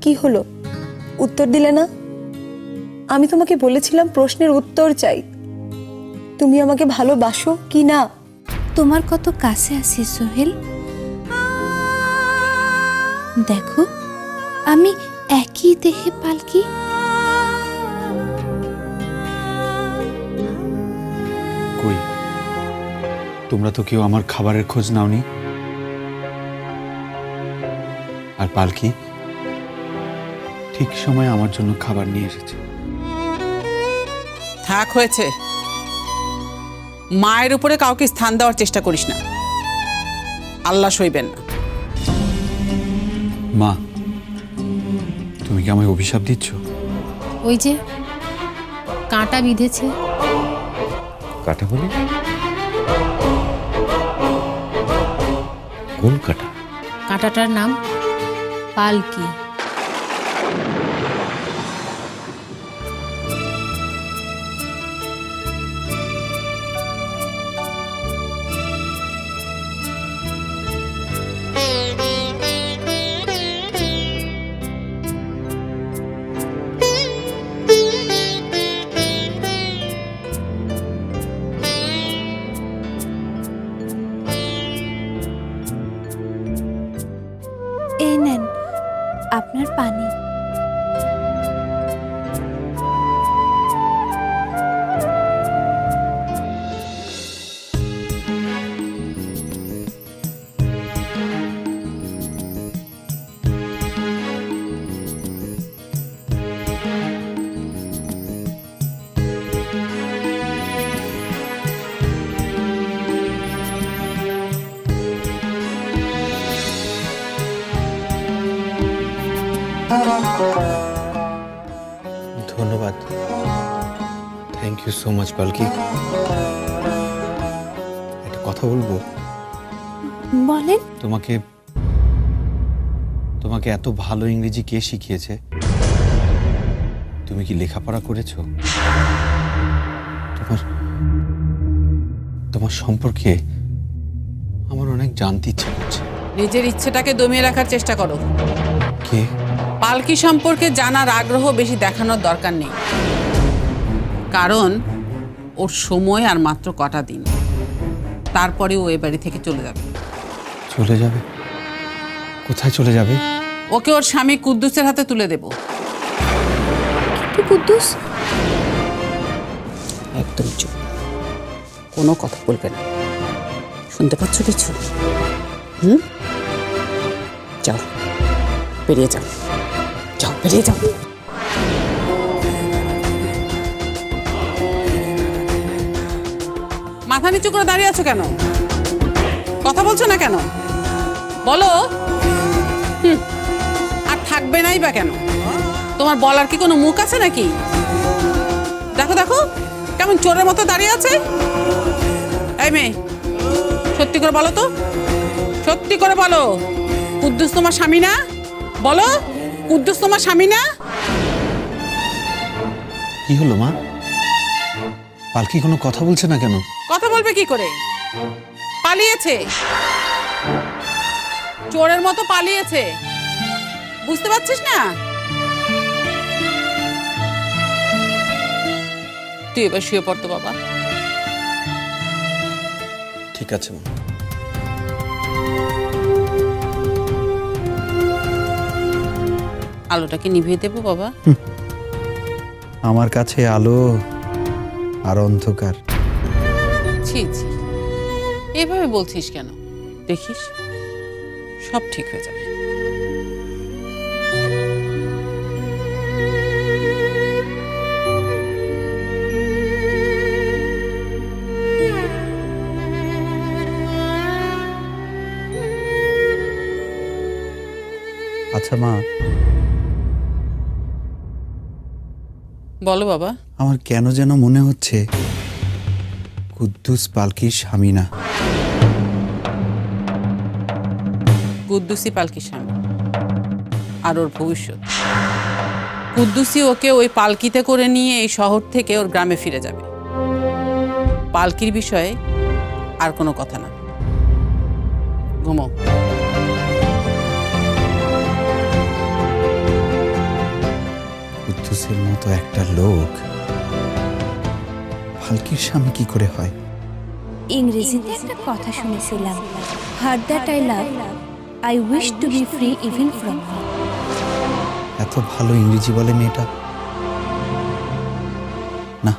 কি হলো? উত্তর দিলে না? আমি তোমাকে বলেছিলাম প্রশ্নের উত্তর চাই। তুমি আমাকে ভালোবাসো কি না? তোমার কত কাছে আছি সোহেল? দেখো আমি একই দেহে পালকি। কই? তোমরা তো কেউ আমার খাবারের খোঁজ নাওনি? আর পালকি ঠিক সময় আমার জন্য খাবার নিয়ে এসেছে। থাক হয়েছে। মায়ের উপরে কাউকে স্থান দেওয়ার চেষ্টা করিস না। আল্লাহ সইবেন না। মা তুমি কি আমায় অভিশাপ দিচ্ছ? ওই যে কাঁটা বিঁধেছে। কাঁটা মানে? কোন কাঁটা? কাঁটাটার নাম পালকি পালকি একটা কথা বলব? বলেন। তোমাকে তোমাকে এত ভালো ইংরেজি কে শিখিয়েছে? তুমি কি লেখাপড়া করেছ? তোমার তোমার সম্পর্কে আমার অনেক জানতে ইচ্ছে করছে। নিজের ইচ্ছেটাকে দমিয়ে রাখার চেষ্টা করো। কে? পালকি সম্পর্কে জানার আগ্রহ বেশি দেখানোর দরকার নেই। কারণ ওর সময় আর মাত্র কটা দিন। তারপরে ও এ বাড়ি থেকে চলে যাবে। চলে যাবে? কোথায় চলে যাবে? ওকে ওর স্বামী কুদ্দুসের হাতে তুলে দেব। কুদ্দুস? একদম চুপ। কোনো কথা বলবে না। শুনতে পাচ্ছ কিছু? হুম? যাও। বেরিয়ে যাও। যাও বেরিয়ে যাও। মাথা নিচু করে দাঁড়িয়ে আছো কেন? কথা বলছো না কেন? বলো। আর থাকবে নাই বা কেন? তোমার বলার কি কোনো মুখ আছে নাকি? দেখো দেখো, কেমন চোরের মতো দাঁড়িয়ে আছে। এই মেয়ে, সত্যি করে বলো তো। সত্যি করে বলো। কুদ্দুস তোমার স্বামী না? বলো, কুদ্দুস তোমার স্বামী না? কি হলো মা? পালকি কোনো কথা বলছে না কেন? কথা বলবে কি করে? পালিয়েছে। চোরের মতো পালিয়েছে। বুঝতে পারছিস না? তুই এবার শুয়ে পড়তো বাবা। ঠিক আছে মা। আলোটাকে নিভিয়ে দেবো বাবা। আমার কাছে আলো আর অন্ধকার। ছি ছি। এভাবে বলছিস কেন? দেখিস সব ঠিক হয়ে যাবে। আচ্ছা মা। বলো বাবা। আমার কেন যেন মনে হচ্ছে কুদ্দুস পালকি শামিনা কুদ্দুসি পালকি স্বামী আর ওর ভবিষ্যৎ। কুদ্দুসি ওকে ওই পালকিতে করে নিয়ে এই শহর থেকে ওর গ্রামে ফিরে যাবে। পালকির বিষয়ে আর কোনো কথা না। ঘুমো। কুদ্দুসের মতো একটা লোক ফালকির স্বামী কি করে হয়? ইংরেজিতে একটা কথা শুনেছিলাম। Her that I love I wish to be free even from এত ভালো ইংরেজি বলে মেয়েটা। না।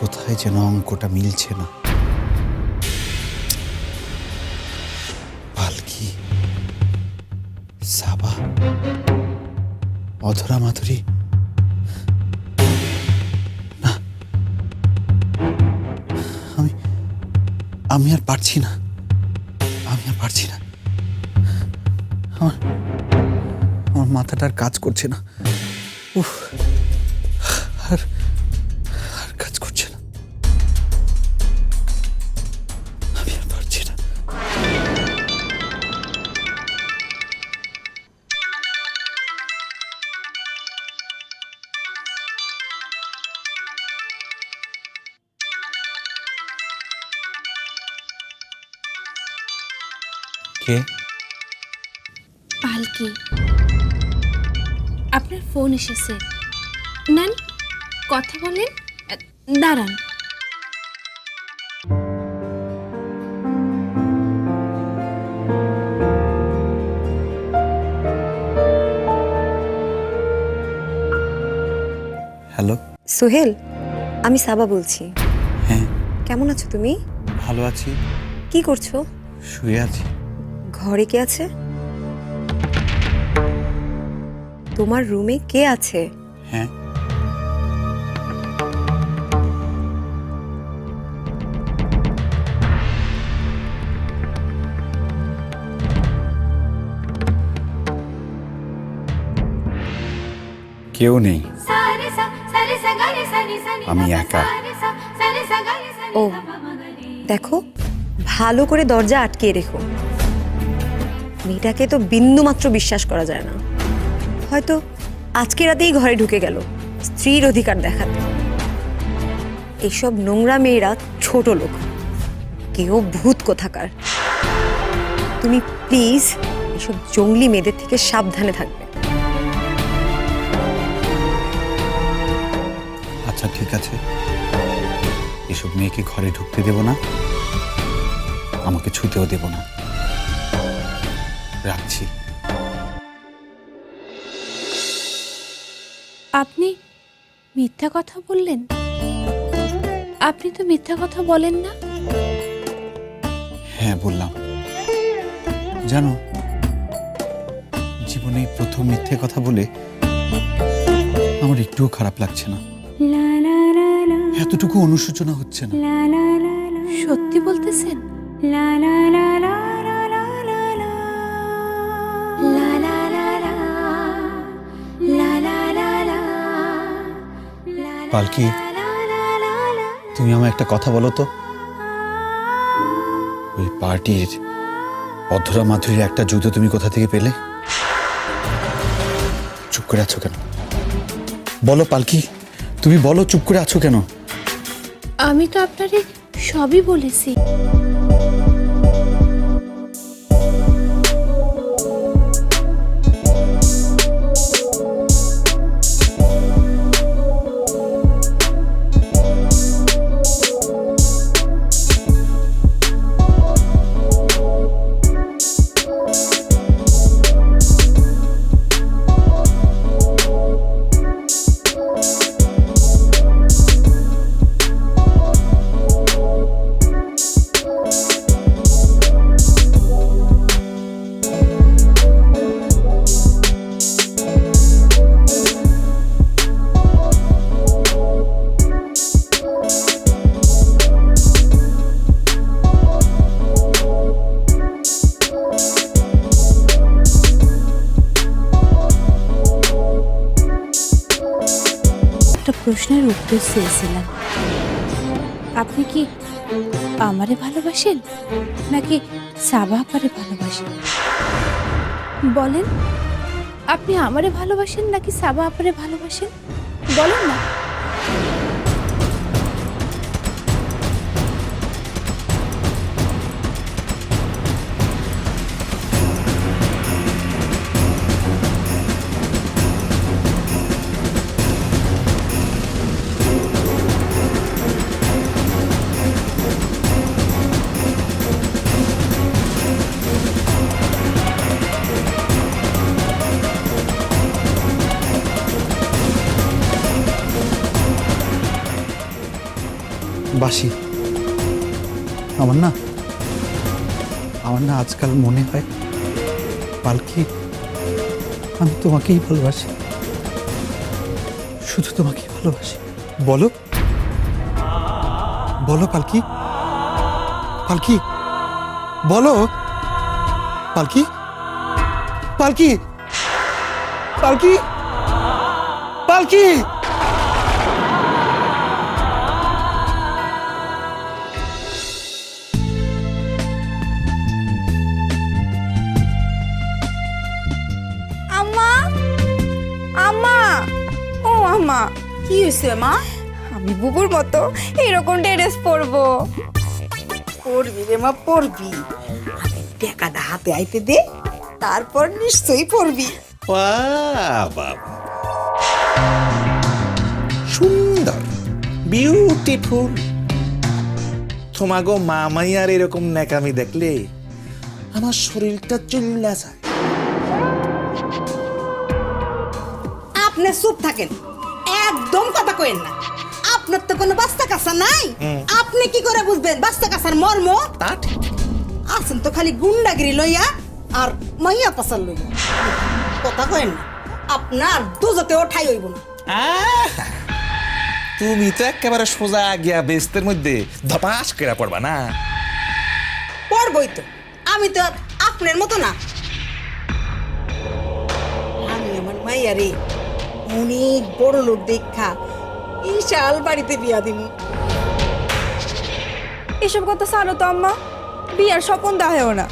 কোথায় যেন অঙ্কটা মিলছে না। পালকি। সাবা। অধরা মাধুরী। আমি আর পারছি না। আমি আর পারছি না। আমার আমার মাথাটা আর কাজ করছে না। উফ, আর কে পালকি আপনার ফোন এসেছে। নেন কথা বলেন দাঁড়ান। হ্যালো। সোহেল আমি সাবা বলছি। হ্যাঁ। কেমন আছো তুমি? ভালো আছি। কি করছ? শুয়ে আছি। ঘরে কে আছে? তোমার রুমে কে আছে? হ্যাঁ। কেউ নেই। আমি একা। ও দেখো ভালো করে দরজা আটকে রেখো। মেয়েটাকে তো বিন্দু মাত্র বিশ্বাস করা যায় না। হয়তো আজকে রাতেই ঘরে ঢুকে গেল, স্ত্রীর অধিকার দেখাতে। এইসব নোংরা মেয়েরা ছোট লোক, কেউ ভূত কোথাকার। তুমি প্লিজ এসব জঙ্গলি মেয়েদের থেকে সাবধানে থাকবে। আচ্ছা ঠিক আছে। এসব মেয়েকে ঘরে ঢুকতে দেব না, আমাকে ছুতেও দেব না। রাখছি। আপনি মিথ্যা কথা বললেন? আপনি তো মিথ্যা কথা বলেন না। হ্যাঁ বললাম। জানো জীবনে প্রথম মিথ্যে কথা বলে আমার একটুও খারাপ লাগছে না। এতটুকু অনুশোচনা হচ্ছে না। সত্যি বলতেছেন? পালকি, তুমি আমায় একটা কথা বলো তো। ওই পার্টির অধরা মাধুরীর একটা জুতো তুমি কোথা থেকে পেলে? চুপ করে আছো কেন? বলো পালকি, তুমি বলো চুপ করে আছো কেন? আমি তো আপনারে সবই বলেছি। প্রশ্নের উত্তর চেয়েছিলাম। আপনি কি আমারে ভালোবাসেন, নাকি সাবা আপারে ভালোবাসেন? বলেন। আপনি আমারে ভালোবাসেন, নাকি সাবা আপারে ভালোবাসেন? বলেন না। বাসি আমার না আমার না আজকাল মনে হয় পালকি, আমি তোমাকেই ভালোবাসি। শুধু তোমাকেই ভালোবাসি। বলো। বলো পালকি। পালকি। বলো। পালকি। পালকি। পালকি। পালকি। হয়েছে মা? আমি বুবুর মতো এরকম ড্রেস পরবো। পড়বি রে মা পড়বি আগে টাকাটা হাতে আইতে দে তারপর নিশ্চয়ই বাবা। সুন্দর বিউটিফুল তোমাগো মামাইয়ার এরকম ন্যাকামি দেখলে আমার শরীরটা চল্লা যায় আপনি চুপ থাকেন। একদম কথা কইেন না। আপনার তো কোনো বাস্তা কাঁচা নাই। আপনি কি করে বুঝবেন বাস্তা কাঁচার মর্ম? তা ঠিক। আছেন তো খালি গুন্ডাগিরি লইয়া আর মাইয়া পাচার লইয়া। কথা কইেন না আপনার দুজতেও ঠাই হইব না। আহা, তুমি তো একেবারে সোজা গিয়া বেস্তের মধ্যে ধপাস করে পড়বা না? পড়বই তো। আমি তো আর আপনার মতো না। আমি আমার মাইয়ারে অনেক বড় লোক দেখা। বিশাল বাড়িতে বিয়া দিব এসব কথা ছাড়ো তো আম্মা। বিয়ার স্বপন দেখাও না।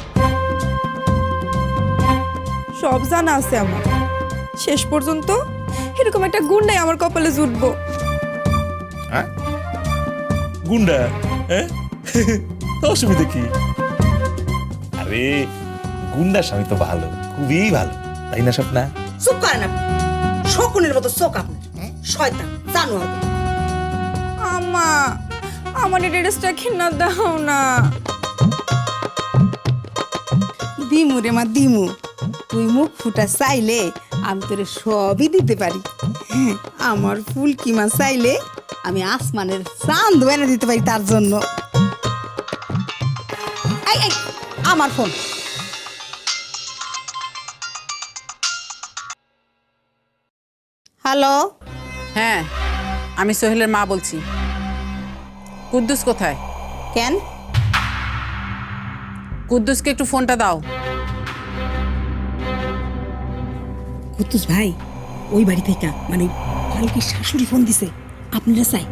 সব জানা আছে আমার। শেষ পর্যন্ত এরকম একটা গুন্ডাই আমার কপালে জুটবো। হ্যাঁ? গুন্ডা? হ্যাঁ? অসুবিধা কি? আরে গুন্ডা স্বামী তো ভালো খুবই ভালো। তাই না স্বপ্না? চুপ করেন আপনি। শকুনের মতো চোখ আপনার। হ্যাঁ? শয়তান জানোয়ার। আম্মা আমার এই ড্রেসটা কিনা দাও না। দিমু রে মা দিমু। তুই মুখ ফুটা চাইলে আমি তোরে সবই দিতে পারি। হ্যাঁ, আমার ফুল কিমা চাইলে আমি আসমানের চাঁদ এনে দিতে পারি তার জন্য। আমার ফোন হ্যালো? হ্যাঁ আমি সোহেলের মা বলছি। কুদ্দুস কোথায়? কেন? কুদ্দুসকে একটু ফোনটা দাও। কুতুস ভাই ওই বাড়ি থেকে মানে কালকে শাশুড়ি ফোন দিছে। আপনারা চাই।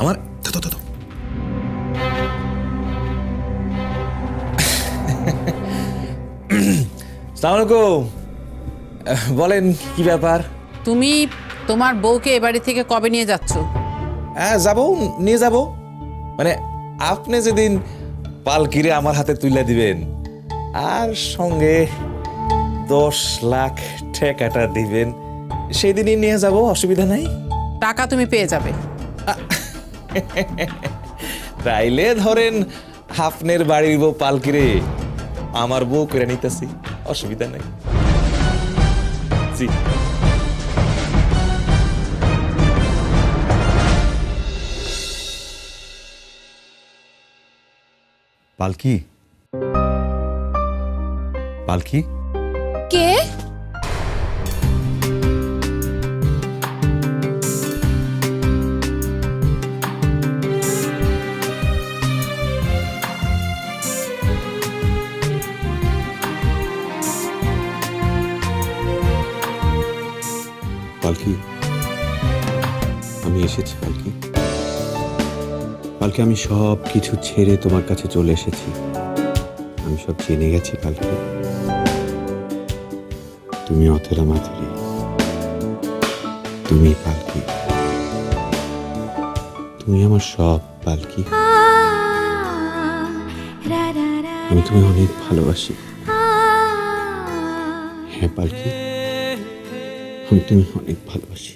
আমার তো তো তো। সালামালাইকুম। বলেন কি ব্যাপার? তুমি তোমার বউকে এ বাড়ি থেকে কবে নিয়ে যাচ্ছ? হ্যাঁ যাব নিয়ে যাব। মানে আপনি যেদিন পালকিরে আমার হাতে তুলে দিবেন আর সঙ্গে দশ লাখ ঠেকাটা দিবেন সেই দিনই নিয়ে যাব অসুবিধা নাই। টাকা তুমি পেয়ে যাবে। তাইলে ধরেন হাফনের বাড়ির বউ পালকিরে আমার বউ করে নিতেছি অসুবিধা নাই। জি। পালকি পালকি কে পালকি আমি সব কিছু ছেড়ে তোমার কাছে চলে এসেছি। আমি সব জেনে গেছি পালকি তুমি অথেরা মাথুরি তুমি পালকি। তুমি আমার সব পালকি। আমি তোমায় অনেক ভালোবাসি। হ্যাঁ পালকি। আমি তুমি অনেক ভালোবাসি।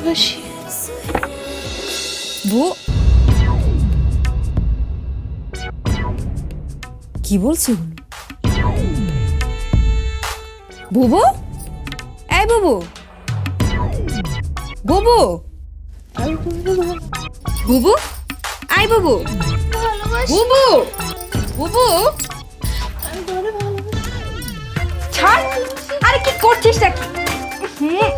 ভালোবাসি। বু কি বলছো? বুবু? এই বুবু। বুবু? বুবু? আই বুবু। বুবু? বুবু? ছাড়। আরে কি করছিস নাকি হুম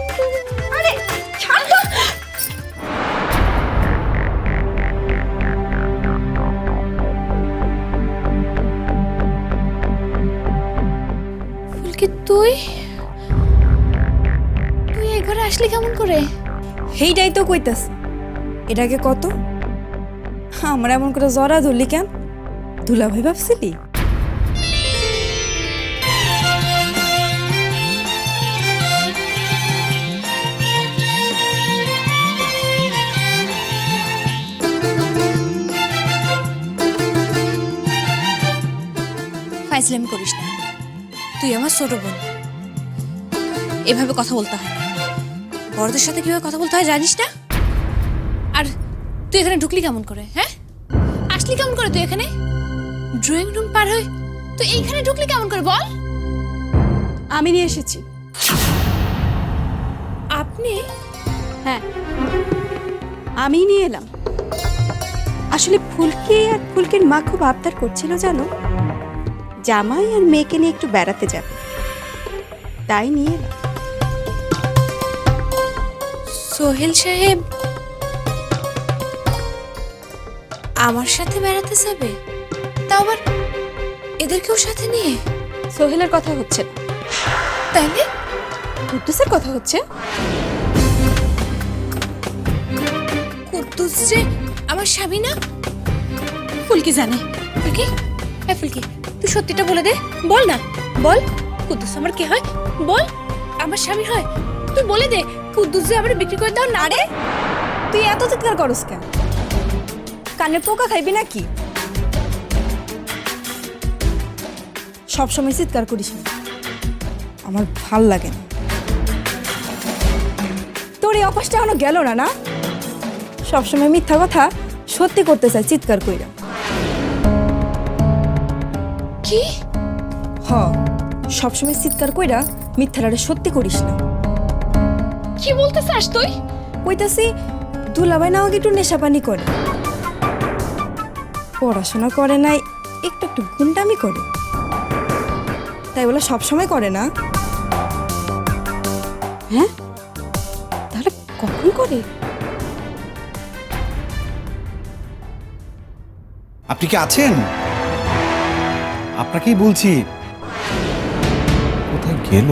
তুই? তুই এ ঘরে আসলি কেমন করে? সেইটাই তো কইতাস এটাকে কত? আমরা এমন করে জরা ধরলি কেন? দুলা ভাই ভাবছিলি? ফাইজলামি করিস না। তুই আমার ছোট বোন। এভাবে কথা বলতে হয় বড়দের সাথে কীভাবে কথা বলতে হয় জানিস না? আর তুই এখানে ঢুকলি কেমন করে হ্যাঁ? আসলি কেমন করে তুই এখানে? ড্রয়িং রুম পার হয়ে তুই এইখানে ঢুকলি কেমন করে বল? আমি নিয়ে এসেছি। আপনি? হ্যাঁ। আমি নিয়ে এলাম। আসলে ফুলকি আর ফুলকির মা খুব আবদার করছিল জানো? জামাই আর মেয়েকে নিয়ে একটু বেড়াতে যাবে। তাই নিয়ে সোহেল সাহেব আমার সাথে বেড়াতে যাবে? তা আবার এদেরকেও সাথে নিয়ে? সোহেলের কথা হচ্ছে না। তাইলে কুদ্দুসের কথা হচ্ছে? কুদ্দুস যে আমার স্বামী না? ফুলকি জানে। ফুলকি? হ্যাঁ ফুলকি। সত্যিটা বলে দে। বল না। বল। কুদ্দুস আমার কি হয়? বল। আমার স্বামী হয়। তুই বলে দে, কুদ্দুস যে আমার বিক্রি করে দাও না রে। তুই এত চিৎকার করস কেন? কানে পোকা খাইবি নাকি? সবসময় চিৎকার করিস না। আমার ভালো লাগে না। তোর এই অভ্যাসটা এখনও গেল না না? সবসময় মিথ্যা কথা সত্যি করতে চাই, চিৎকার কইরা। কি? হ সবসময় চিৎকার কইরা মিথ্যাটারে সত্যি করিস না। কি বলতে চাস তুই? কইতাছি দুলাভাই না আমাকে একটু নেশা পানি করে। পড়াশোনা করে নাই একটু একটু গুন্ডামি করে। তাই বলে সবসময় করে না। হ্যাঁ? তাহলে কখন করে? আপনি কি আছেন? আপনাকেই বলছি। কোথায় গেল?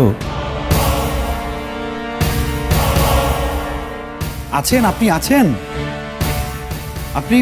আছেন আপনি? আছেন? আপনি